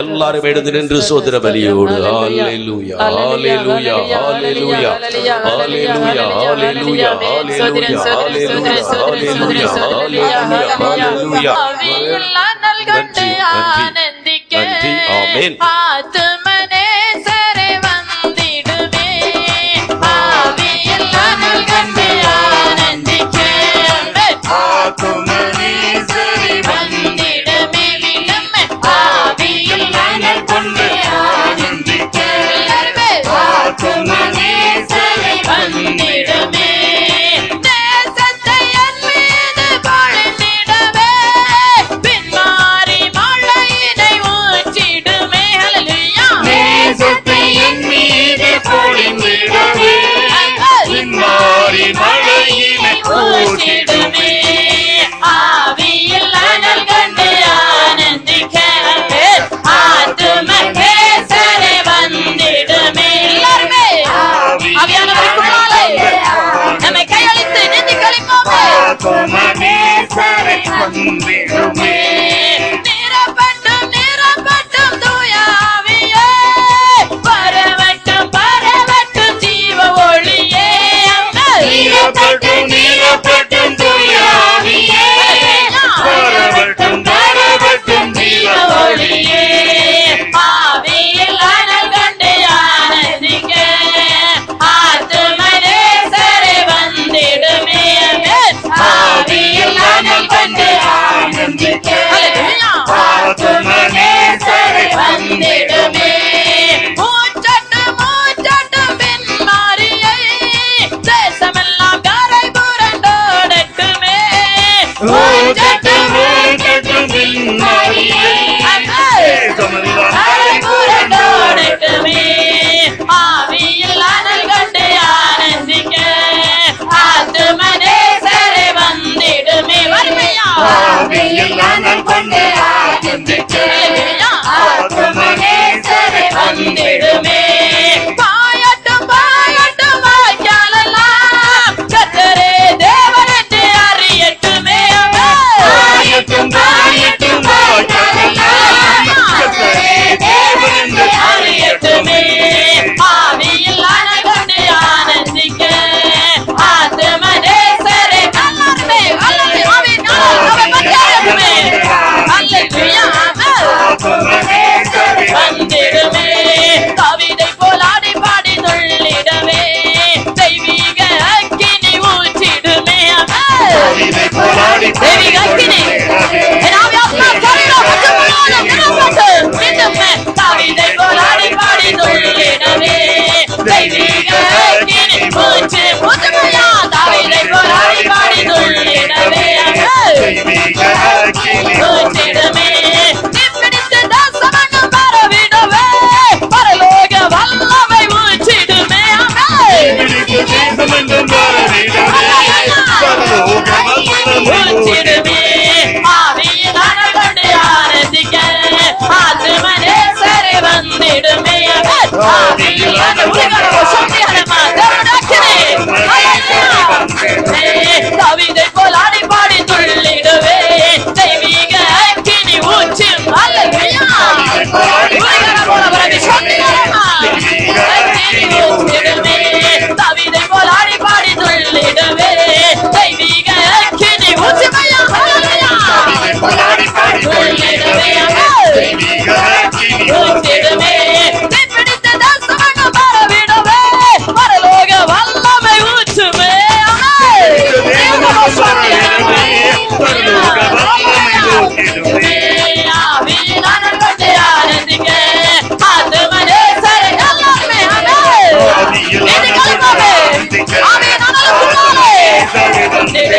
எல்லாரும் எடுத்து நின்று சோதர பலியோடு ஹalleluya ஹalleluya ஹalleluya ஹalleluya ஹalleluya ஹalleluya ஹalleluya ஹalleluya ஹalleluya ஹalleluya நல்கண்டே ஆனந்திக்கே ஆமென் ஆத்தும்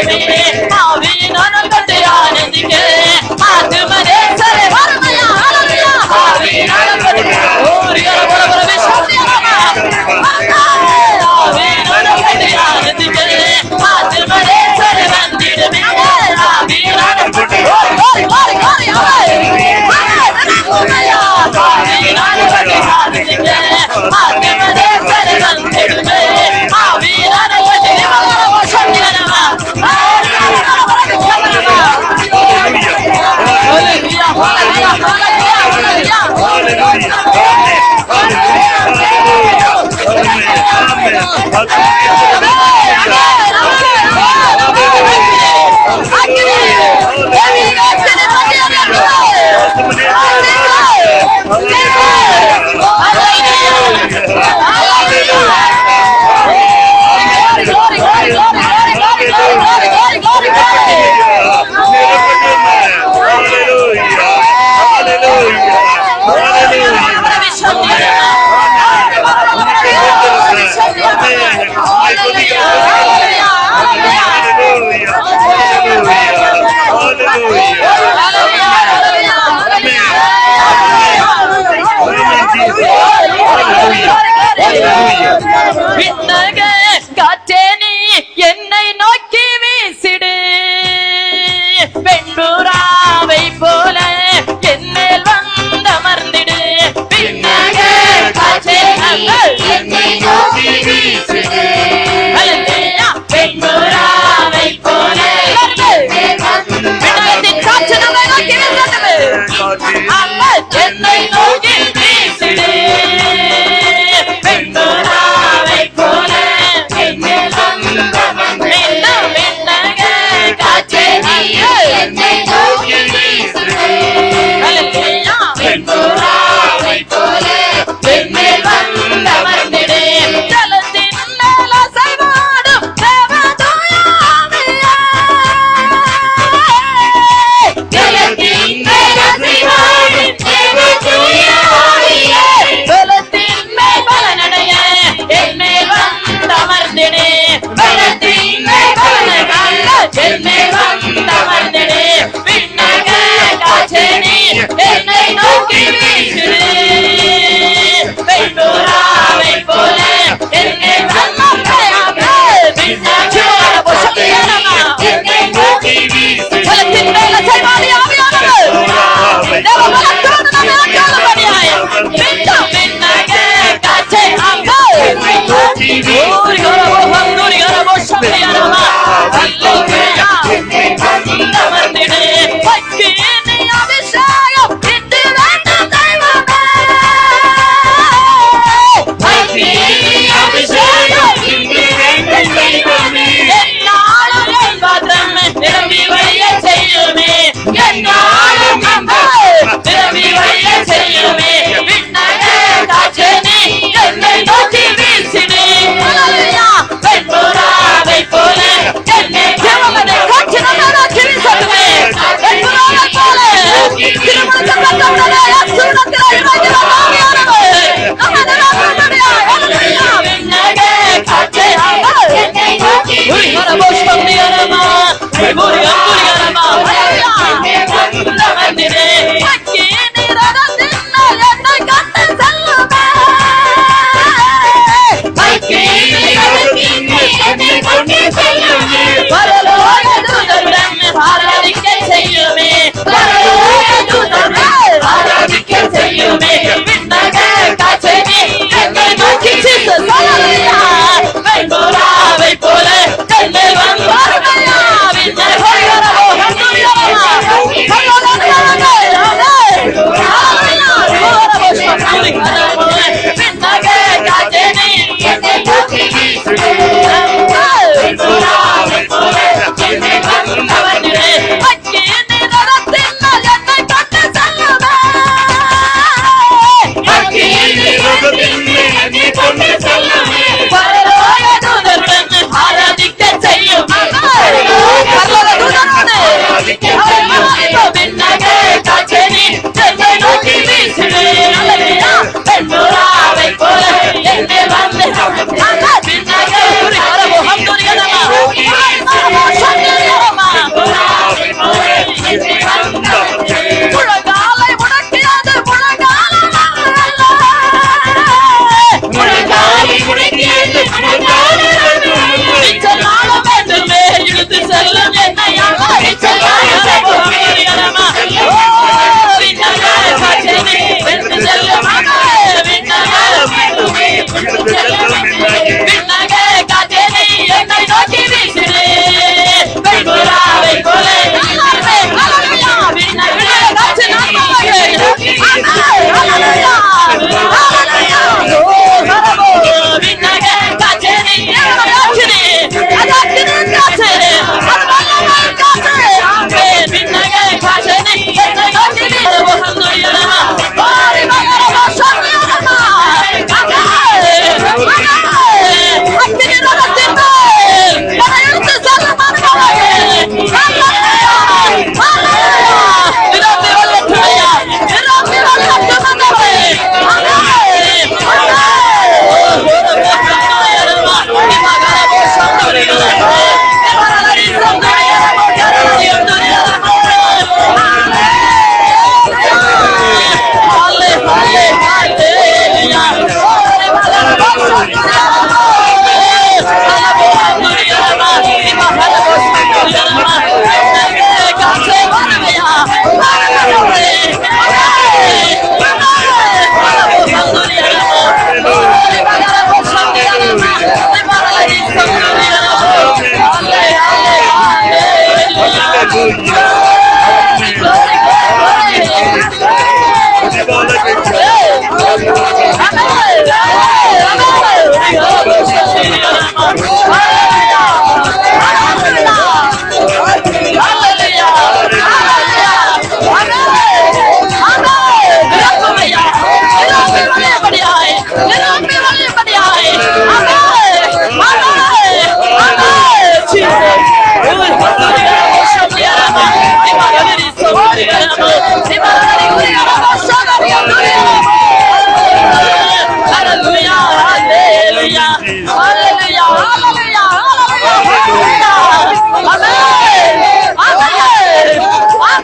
வேணுமே ஆவியின் ஆனல் கண்டு ஆனந்திக்க ஆத்துமனே சரே Hallelujah.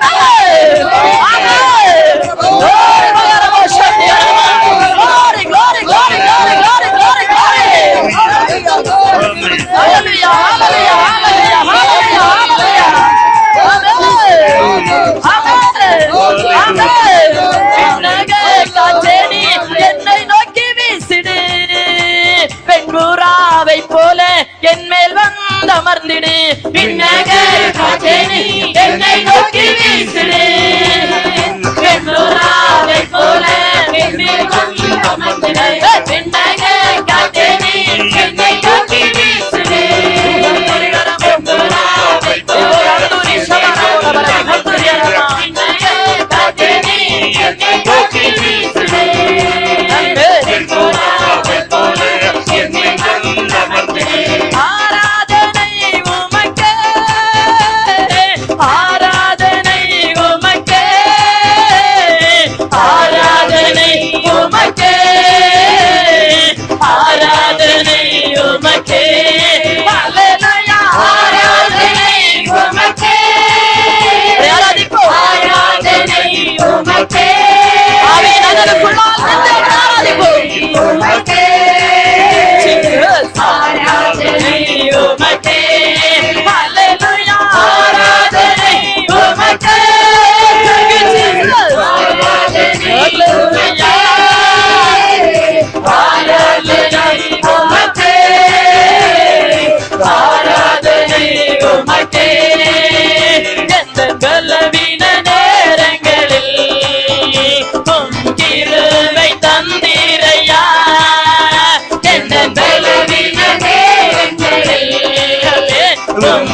Ei!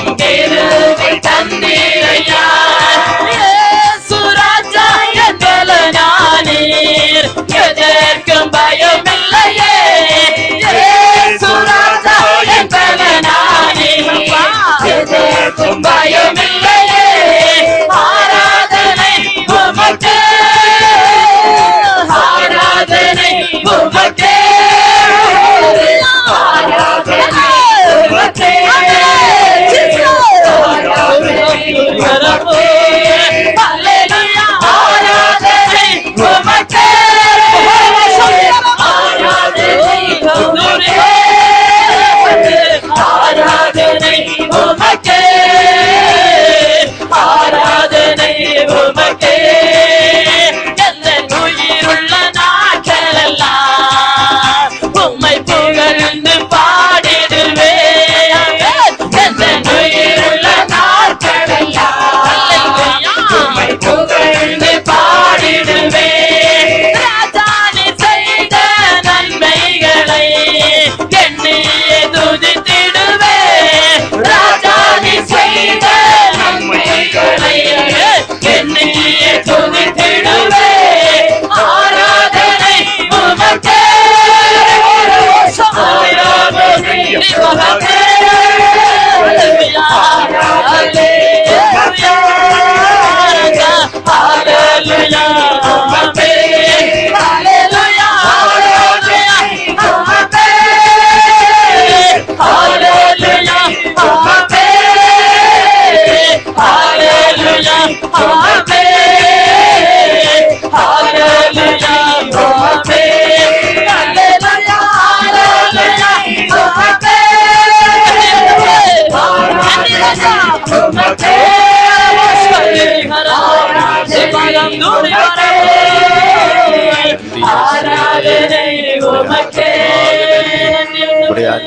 Amen.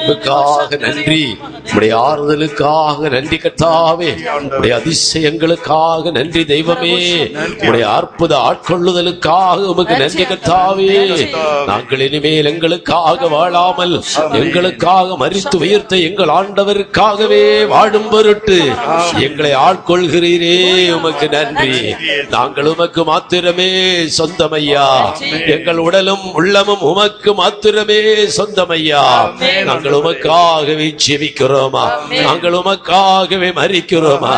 அன்புக்காக நன்றி. உடைய ஆறுதலுக்காக நன்றி கத்தாவே உடைய அதிசயங்களுக்காக நன்றி தெய்வமே. உடைய அற்புத ஆட்கொள்ளுதலுக்காக உமக்கு நன்றி கத்தாவே நாங்கள் இனிமேல் எங்களுக்காக வாழாமல் எங்களுக்காக மரித்து உயர்த்த எங்கள் ஆண்டவருக்காகவே வாழும் பொருட்டு எங்களை ஆட்கொள்கிறீரே உமக்கு நன்றி. நாங்கள் உமக்கு மாத்திரமே சொந்தமையா. எங்கள் உடலும் உள்ளமும் உமக்கு மாத்திரமே சொந்தமையா. நாங்கள் உமக்காகவே ஜெபிக்கிறோமா? நாங்கள் உமக்காகவே மறிக்கிறோமா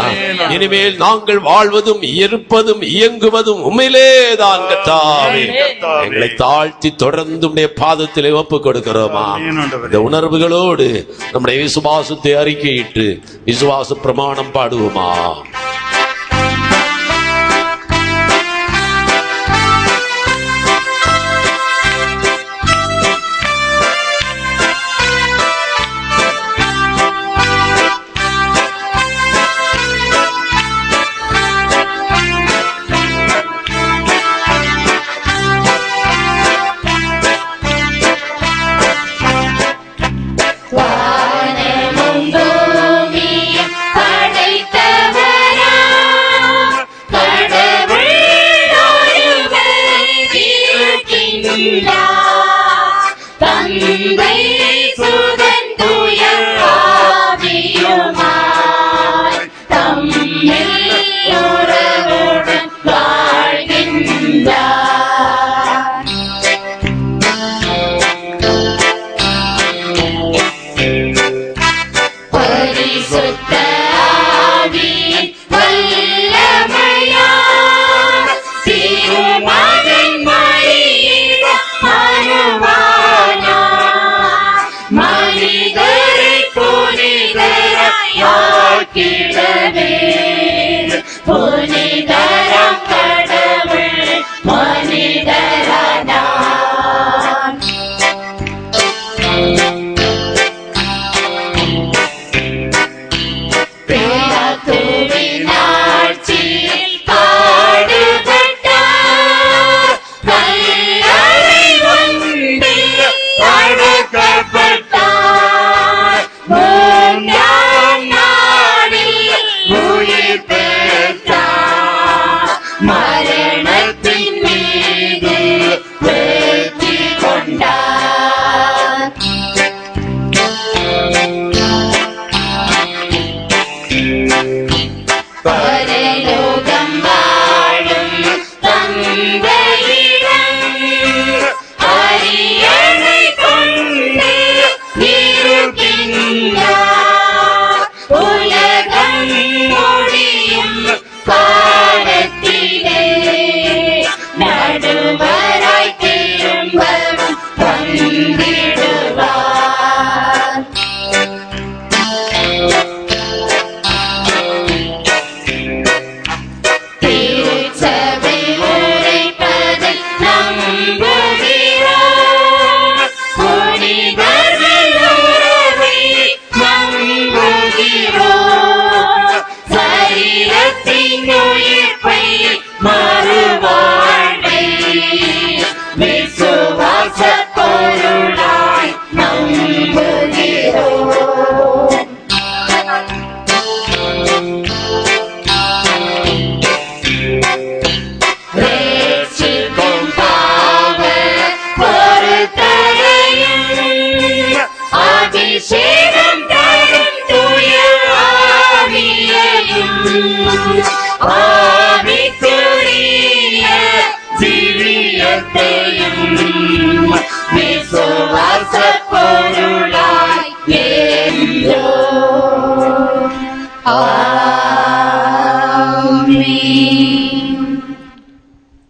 இனிமேல் நாங்கள் வாழ்வதும் இருப்பதும் இயங்குவதும் உண்மையிலே தான் கத்தாவே எங்களை தாழ்த்தி தொடர்ந்து உடைய பாதத்திலே ஒப்பு கொடுக்கிறோமா இந்த உணர்வுகளோடு நம்முடைய விசுவாசத்தை அறிக்கையிட்டு விசுவாச பிரமாணம் பாடுவோமா?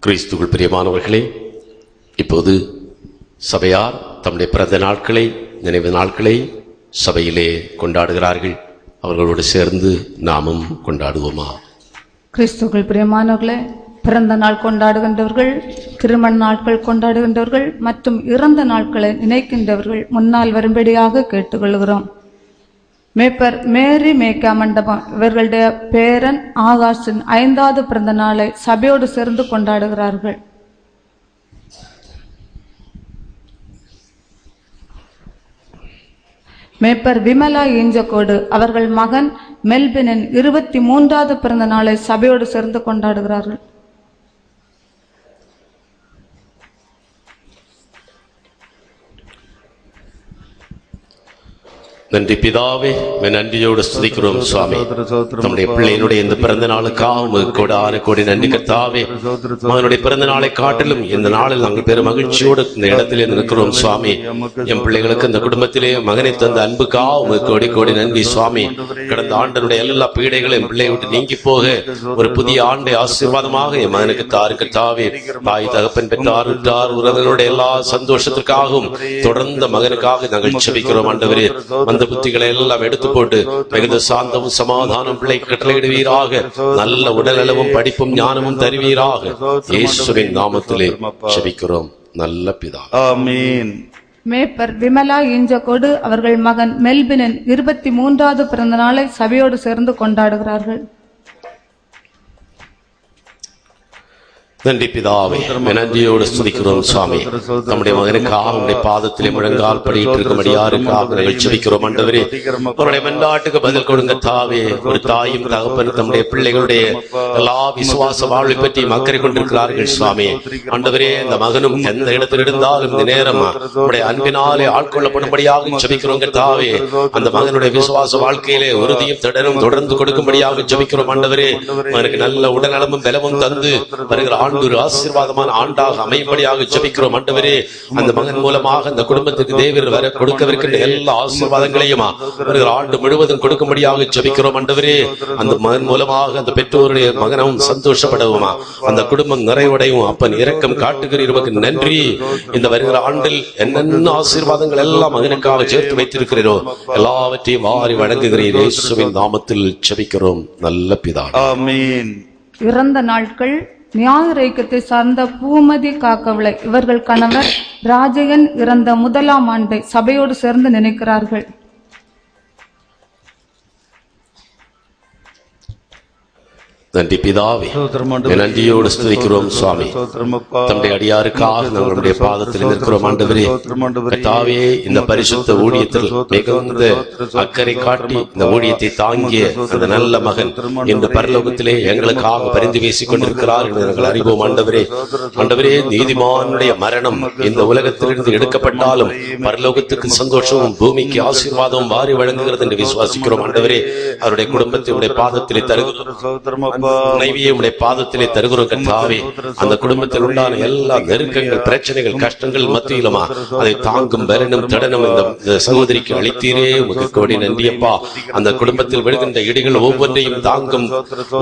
கிறிஸ்துகள் பிரியமானவர்களே இப்போது சபையார் தம்முடைய பிறந்த நாட்களை நினைவு நாட்களை சபையிலே கொண்டாடுகிறார்கள். அவர்களோடு சேர்ந்து நாமும் கொண்டாடுவோமா? கிறிஸ்துகள் பிரியமானவர்களே பிறந்த நாள் கொண்டாடுகின்றவர்கள் திருமண நாட்கள் கொண்டாடுகின்றவர்கள் மற்றும் இறந்த நாட்களை நினைக்கின்றவர்கள் முன்னால் வரும்படியாக கேட்டுக்கொள்கிறோம். மேப்பர் மேரி மேக்கா மண்டபம். இவர்களுடைய பேரன் ஆகாஷின் ஐந்தாவது பிறந்த நாளை சபையோடு சேர்ந்து கொண்டாடுகிறார்கள். மேப்பர் விமலா ஈஞ்சக்கோடு அவர்கள் மகன் மெல்பினின் இருபத்தி மூன்றாவது பிறந்த நாளை சபையோடு சேர்ந்து கொண்டாடுகிறார்கள். நன்றி பிதாவே நன்றியோடு ஸ்துதிக்கிறோம் சுவாமி. நம்முடைய பிள்ளையினுடைய இந்த பிறந்த நாளுக்காக கோடான கோடி நன்றி கர்த்தாவே. மகனுடைய பிறந்த நாளை காட்டிலும் இந்த நாளில் நாங்கள் பெரும் மகிழ்ச்சியோடு இந்த இடத்திலே நிற்கிறோம் சுவாமி. என் பிள்ளைகளுக்கு இந்த குடும்பத்திலே மகனை தந்த அன்புக்காக உமக்கு கோடி கோடி நன்றி சுவாமி. கடந்த ஆண்டனுடைய எல்லா பீடைகளும் என் பிள்ளையை விட்டு நீங்கி போக ஒரு புதிய ஆண்டை ஆசீர்வாதமாக என் மகனுக்கு தாருக்கு தாவே தாய் தகப்பன் பெற்றார் உற்றார் உறவினருடைய எல்லா சந்தோஷத்திற்காகவும் தொடர்ந்த மகனுக்காக நாங்கள் செபிக்கிறோம் ஆண்டவரே. அந்த புத்திகளை எல்லாம் எடுத்து போட்டு மிகுந்த சாந்தமும் சமாதானம் பிள்ளை கட்டளையிடுவீராக. நல்ல உடலளவும் படிப்பும் ஞானமும் தருவீராக. இயேசுவின் நாமத்திலே செபிக்கிறோம். நல்ல பிதா. ஆமீன். மேப்பர் விமலா ஈஞ்சக்கோடு அவர்கள் மகன் மெல்பினின் இருபத்தி மூன்றாவது பிறந்த நாளை சபையோடு சேர்ந்து கொண்டாடுகிறார்கள். நன்றி பிதாவே. நன்றியோடு ஸ்துதிக்கிறோம் சுவாமி நம்முடைய மகனுக்காக உடைய பாதத்திலே முழங்கால் படியிட்டு இருக்கும்படியாருக்காக நாங்கள் செபிக்கிறோம் ஆண்டவரே அவருடைய மன்றாட்டுக்கு பதில் கொடுங்க தாவே ஒரு தாயும் தகப்பன் தம்முடைய பிள்ளைகளுடைய எல்லா விசுவாச வாழ்வை பற்றி அக்கறை கொண்டிருக்கிறார்கள் சுவாமி ஆண்டவரே இந்த மகனும் எந்த இடத்தில் இருந்தாலும் இந்த நேரம் உடைய அன்பினாலே ஆட்கொள்ளப்படும்படியாக செபிக்கிறோம் தாவே அந்த மகனுடைய விசுவாச வாழ்க்கையிலே உறுதியும் தொடரும் தொடர்ந்து கொடுக்கும்படியாக ஜெபிக்கிறோம் ஆண்டவரே அவனுக்கு நல்ல உடல்நலமும் பலமும் தந்து வருகிற ஆண்டு ஒரு ஆசீர்வாதமான ஆண்டாக அமையும்படியாக ஜெபிக்கிறோம். ஆண்டவரே அந்த மகன் மூலமாக அந்த குடும்பத்துக்கு தேவர் வர கொடுக்கவிருக்கின்ற எல்லா ஆசீர்வாதங்களையும் ஆண்டு முழுவதும் கொடுக்கும்படியாக ஜெபிக்கிறோம். ஆண்டவரே அந்த மகன் மூலமாக அந்த பெற்றோருடைய மகனும் சந்தோஷப்படவுமா? அந்த குடும்பம் நிறைவடையும். அப்பன் இரக்கம் காட்டுகிறீர். உமக்கு நன்றி. இந்த வருகிற ஆண்டில் என்னென்ன ஆசீர்வாதங்கள் எல்லாம் மகனுக்காக சேர்த்து வைத்திருக்கிறீரோ எல்லாவற்றையும் வாரி வழங்குகிறீர். இயேசுவின் நாமத்தில் செபிக்கிறோம் நல்ல பிதா ஆமீன். இறந்த நாட்கள் ஞாயிறு ஐக்கியத்தை சார்ந்த பூமதி காக்கவிளை. இவர்கள் கணவர் ராஜயன் இறந்த முதலாம் ஆண்டை சபையோடு சேர்ந்து நினைக்கிறார்கள். நன்றி பிதாவே நன்றியோடு ஸ்துதிக்கிறோம் சுவாமி. தம்முடைய அடியாருக்காக நம்முடைய பாதத்தில் நிற்கிறோம் ஆண்டவரே. கர்த்தாவே இந்த பரிசுத்த ஊழியத்தில் மிகுந்த அக்கறை காட்டி இந்த ஊழியத்தை தாங்கிய அந்த நல்ல மகன் இந்த பரலோகத்திலே எங்களுக்காக பரிந்து பேசிக் கொண்டிருக்கிறார் என்று நாங்கள் அறிவோம் ஆண்டவரே ஆண்டவரே நீதிமானுடைய மரணம் இந்த உலகத்திலிருந்து எடுக்கப்பட்டாலும் பரலோகத்துக்கு சந்தோஷமும் பூமிக்கு ஆசீர்வாதமும் வாரி வழங்குகிறது என்று விசுவாசிக்கிறோம் ஆண்டவரே அவருடைய குடும்பத்தை உடைய பாதத்திலே தருகிறோம். மனைவியை உடைய பாதத்திலே தருகிறோம் கர்த்தாவே. அந்த குடும்பத்தில் உண்டான எல்லா நெருக்கங்கள் பிரச்சனைகள் கஷ்டங்கள் மத்தியிலுமா அதை தாங்கும் பலனும் தடனும் இந்த சகோதரிக்கு அளித்தீரே உமக்கு கோடி நன்றியப்பா. அந்த குடும்பத்தில் விழுகின்ற இடிகள் ஒவ்வொன்றையும் தாங்கும்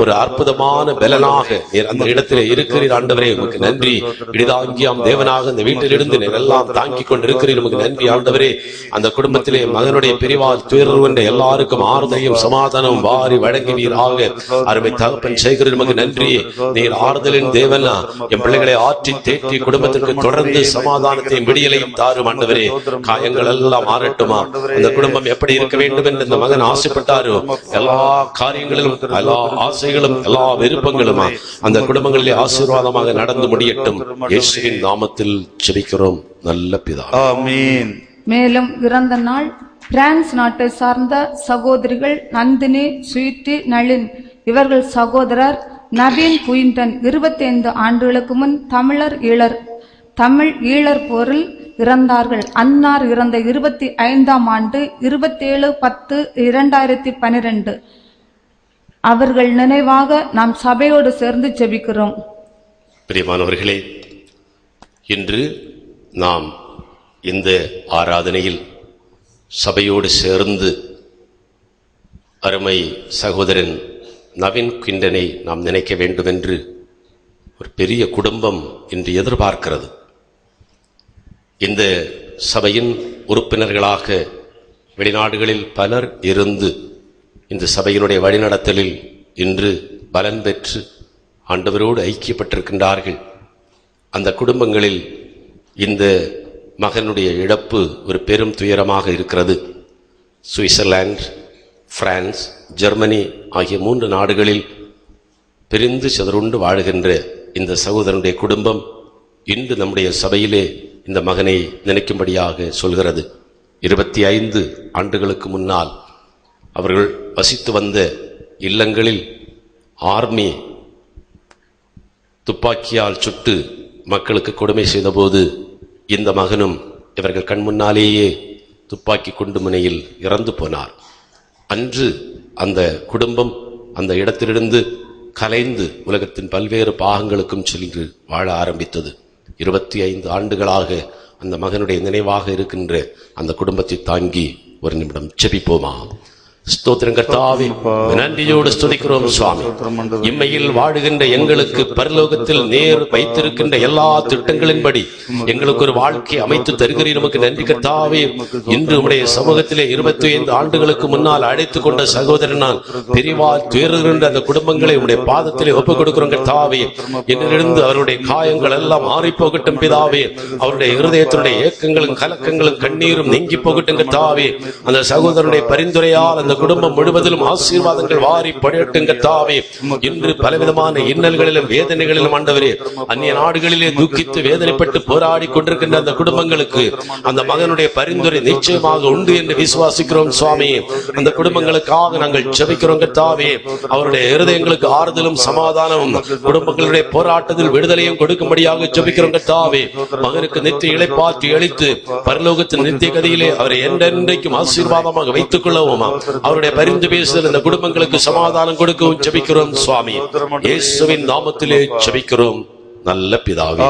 ஒரு அற்புதமான பலனாக அந்த இடத்திலே இருக்கிறீர் ஆண்டவரே உமக்கு நன்றி. இடிதாங்கியாம் தேவனாக இந்த வீட்டிலிருந்து எல்லாம் தாங்கிக் கொண்டிருக்கிறீர் உமக்கு நன்றி ஆண்டவரே. அந்த குடும்பத்திலே மகனுடைய பிரிவால் துயர்வுன்ற எல்லாருக்கும் ஆறுதலையும் சமாதானம் வாரி வழங்குவீராக. அருமை தகப்பன் சேகர் நமக்கு நன்றி. நீர் ஆறுதலின் தேவனா என் பிள்ளைகளை ஆற்றி தேற்றி குடும்பத்திற்கு தொடர்ந்து சமாதானத்தையும் விடியலையும் தாரும் ஆண்டவரே. காயங்கள் எல்லாம் மாறட்டுமா? அந்த குடும்பம் எப்படி இருக்க வேண்டும் என்று இந்த மகன் ஆசைப்பட்டாரோ? எல்லா காரியங்களிலும் எல்லா ஆசைகளும் எல்லா விருப்பங்களுமா? அந்த குடும்பங்களிலே ஆசீர்வாதமாக நடந்து முடியட்டும். இயேசுவின் நாமத்தில் ஜெபிக்கிறோம். நல்ல பிதா. ஆமீன். மேலும் இறந்த நாள் பிரான்ஸ் நாட்டை சார்ந்த சகோதரிகள் நந்தினி ஸ்வீட்டி நளின் இவர்கள் சகோதரர் நவீன் குயின்டன் 25 ஆண்டுகளுக்கு முன் தமிழர் ஈழர் தமிழ் ஈழர் போரில் இறந்தார்கள். அன்னார் இறந்த இருபத்தி ஐந்தாம் ஆண்டு இருபத்தேழு பத்து இரண்டாயிரத்தி பனிரெண்டு. அவர்கள் நினைவாக நாம் சபையோடு சேர்ந்து ஜெபிக்கிறோம். பிரியமானவர்களே இன்று நாம் இந்த ஆராதனையில் சபையோடு சேர்ந்து அருமை சகோதரன் நவீன் கிண்டனை நாம் நினைக்க வேண்டுமென்று ஒரு பெரிய குடும்பம் இன்று எதிர்பார்க்கிறது. இந்த சபையின் உறுப்பினர்களாக வெளிநாடுகளில் பலர் இருந்து இந்த சபையினுடைய வழிநடத்தலில் இன்று பலன் பெற்று ஆண்டவரோடு ஐக்கியப்பட்டிருக்கின்றார்கள். அந்த குடும்பங்களில் இந்த மகனுடைய இழப்பு ஒரு பெரும் துயரமாக இருக்கிறது. சுவிட்சர்லாந்து பிரான்ஸ் ஜெர்மனி ஆகிய மூன்று நாடுகளில் பிரிந்து சிதறுண்டு வாழுகின்ற இந்த சகோதரனுடைய குடும்பம் இன்று நம்முடைய சபையிலே இந்த மகனை நினைக்கும்படியாக சொல்கிறது. இருபத்தி ஐந்து ஆண்டுகளுக்கு முன்னால் அவர்கள் வசித்து வந்த இல்லங்களில் ஆர்மி துப்பாக்கியால் சுட்டு மக்களுக்கு கொடுமை செய்தபோது இந்த மகனும் இவர்கள் கண் முன்னாலேயே துப்பாக்கி குண்டு முனையில் இறந்து போனார். அன்று அந்த குடும்பம் அந்த இடத்திலிருந்து கலைந்து உலகத்தின் பல்வேறு பாகங்களுக்கும் சென்று வாழ ஆரம்பித்தது. இருபத்தி ஐந்து ஆண்டுகளாக அந்த மகனுடைய நினைவாக இருக்கின்ற அந்த குடும்பத்தை தாங்கி ஒரு நிமிடம் செபிப்போமா ஸ்தோத்திரம் கர்த்தாவே நன்றியோடு ஸ்துதிக்கிறோம் சுவாமி. இம்மையில் வாழுகின்ற எங்களுக்கு பரலோகத்தில் நேர் வைத்திருக்கின்ற எல்லா திட்டங்களின்படி எங்களுக்கு ஒரு வாழ்க்கை அமைத்து தருகிறீர். நமக்கு நன்றி கர்த்தாவே இன்று உடைய சமூகத்திலே இருபத்தி ஐந்து ஆண்டுகளுக்கு முன்னால் அழைத்துக் கொண்ட சகோதரன் நான் பிரிவால் துயருகின்ற அந்த குடும்பங்களை உடைய பாதத்திலே ஒப்புக் கொடுக்கிறோம் கர்த்தாவே என்னிலிருந்து அவருடைய காயங்கள் எல்லாம் மாறி போகட்டும் பிதாவே. அவருடைய இருதயத்தினுடைய ஏக்கங்களும் கலக்கங்களும் கண்ணீரும் நீங்கி போகட்டும் கர்த்தாவே அந்த சகோதரனுடைய பரிந்துரையால் அந்த குடும்பம் முழுவதிலும் ஆசீர்வாதங்கள் வாரி படையட்டுங்க தாவே இன்று பலவிதமான இன்னல்களிலும் வேதனைகளிலும் ஆண்டவரே அந்நிய நாடுகளிலே துக்கித்து வேதனைப்பட்டு போராடி கொண்டிருக்கின்ற அந்த குடும்பங்களுக்கு அந்த மகனுடைய பரிந்துரை நிச்சயமாக உண்டு என்று விசுவாசிக்கிறோம் சுவாமி. அந்த குடும்பங்களுக்காக நாங்கள் ஜெபிக்கிறோம் தாவே அவருடைய இருதயங்களுக்கு ஆறுதலும் சமாதானமும் குடும்பங்களுடைய போராட்டத்தில் விடுதலையும் கொடுக்கும்படியாக ஜெபிக்கிறோம் தாவே மகனுக்கு நித்திய இழைப்பாற்றி அளித்து பரலோகத்தின் நித்திய கதையிலே அவரை என்றென்றைக்கும் ஆசீர்வாதமாக வைத்துக் கொள்ளவும். அவருடைய பரிந்து பேசுதல் இந்த குடும்பங்களுக்கு சமாதானம் கொடுக்கவும் ஜெபிக்கிறோம் சுவாமி. இயேசுவின் நாமத்திலே ஜெபிக்கிறோம். நல்ல பிதாவே.